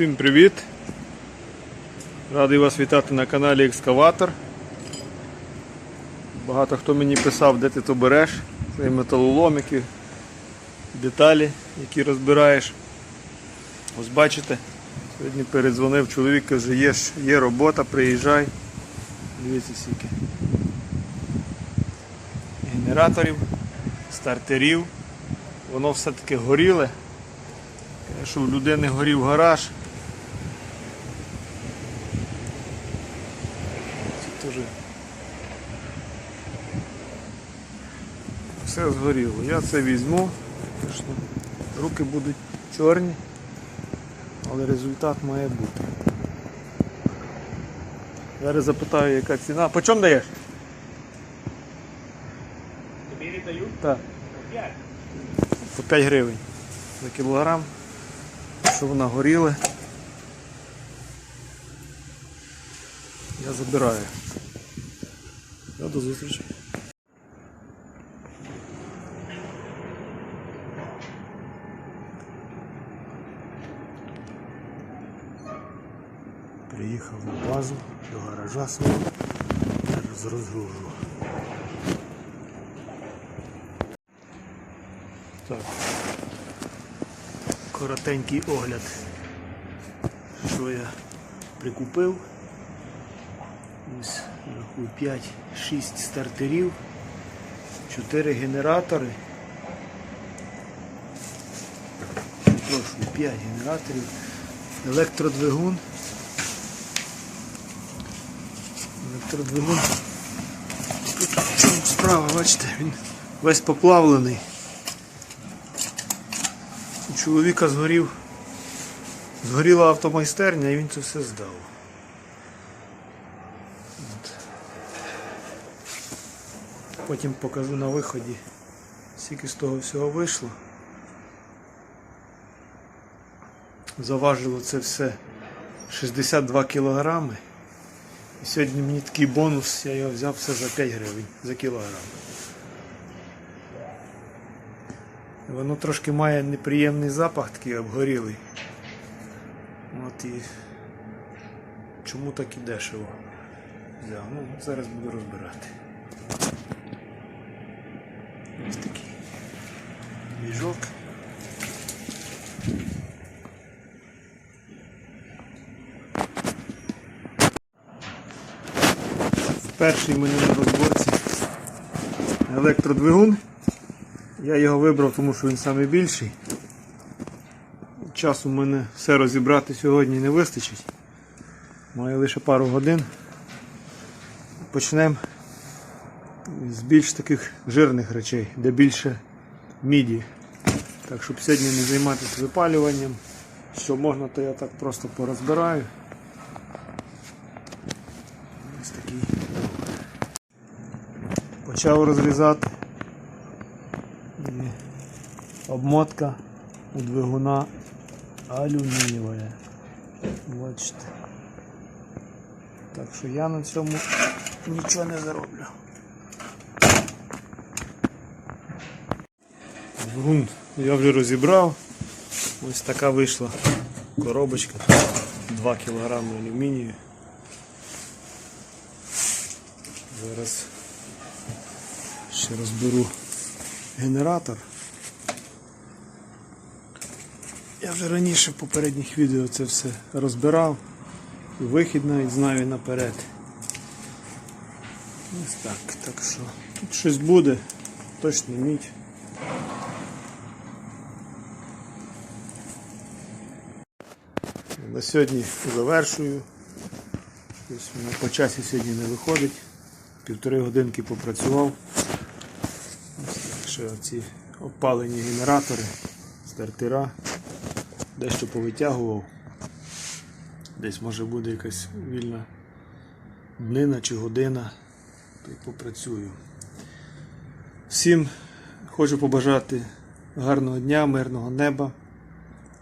Всім привіт! Радий вас вітати на каналі Екскаватор. Багато хто мені писав, де ти то береш, цей металолом, які деталі, які розбираєш. Ось бачите, сьогодні передзвонив чоловік, каже, є, є робота, приїжджай. Дивіться скільки. Генераторів, стартерів. Воно все-таки горіле. Що в людини горів гараж. Це все згоріло. Я це візьму. Руки будуть чорні, але результат має бути. Зараз запитаю, яка ціна. По чому даєш? Тобі віддаю Так. 5. По 5 гривень за кілограм. Що вона горіла. Я забираю. Я до зустрічі. Приїхав на базу до гаража свого. Зараз розгружу. Так. Коротенький огляд, що я прикупив. Ось рахую 5-6 стартерів, 4 генератори. Прошу, 5 генераторів, електродвигун. Електродвигун. Тут справа, бачите, він весь поплавлений. У чоловіка згорів, згоріла автомайстерня і він це все здав. Потім покажу на виході, скільки з того всього вийшло. Заважило це все 62 кілограми. І сьогодні мені такий бонус, я його взяв все за 5 гривень за кілограм. Воно трошки має неприємний запах, такий обгорілий. От і чому так і дешево взяв. Ну, зараз буду розбирати. Ось такий міжок. Перший в мене на розборці електродвигун. Я його вибрав, тому що він найбільший. Часу в мене все розібрати сьогодні не вистачить. Маю лише пару годин. Почнемо з більш таких жирних речей, де більше міді. Так, щоб сьогодні не займатися випалюванням. Що можна, то я так просто порозбираю. Ось такий. Почав розрізати. І обмотка у двигуна алюмінієва. Бачите. Так що я на цьому нічого не зароблю. Двигун я вже розібрав. Ось така вийшла коробочка. 2 кг алюмінію. Зараз ще розберу генератор. Я вже раніше в попередніх відео це все розбирав. Вихід навіть знаю наперед. Ось так, так що тут щось буде, точно мідь. На сьогодні завершую. Мене по часі сьогодні не виходить. Півтори годинки попрацював. Ось так що ці опалені генератори, стартера, дещо повитягував. Десь може буде якась вільна днина чи година, то й попрацюю. Всім хочу побажати гарного дня, мирного неба,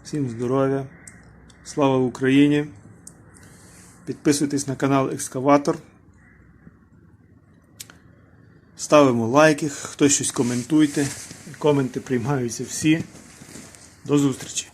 всім здоров'я, слава Україні! Підписуйтесь на канал Екскаватор. Ставимо лайки, хтось щось коментуйте. Коменти приймаються всі. До зустрічі!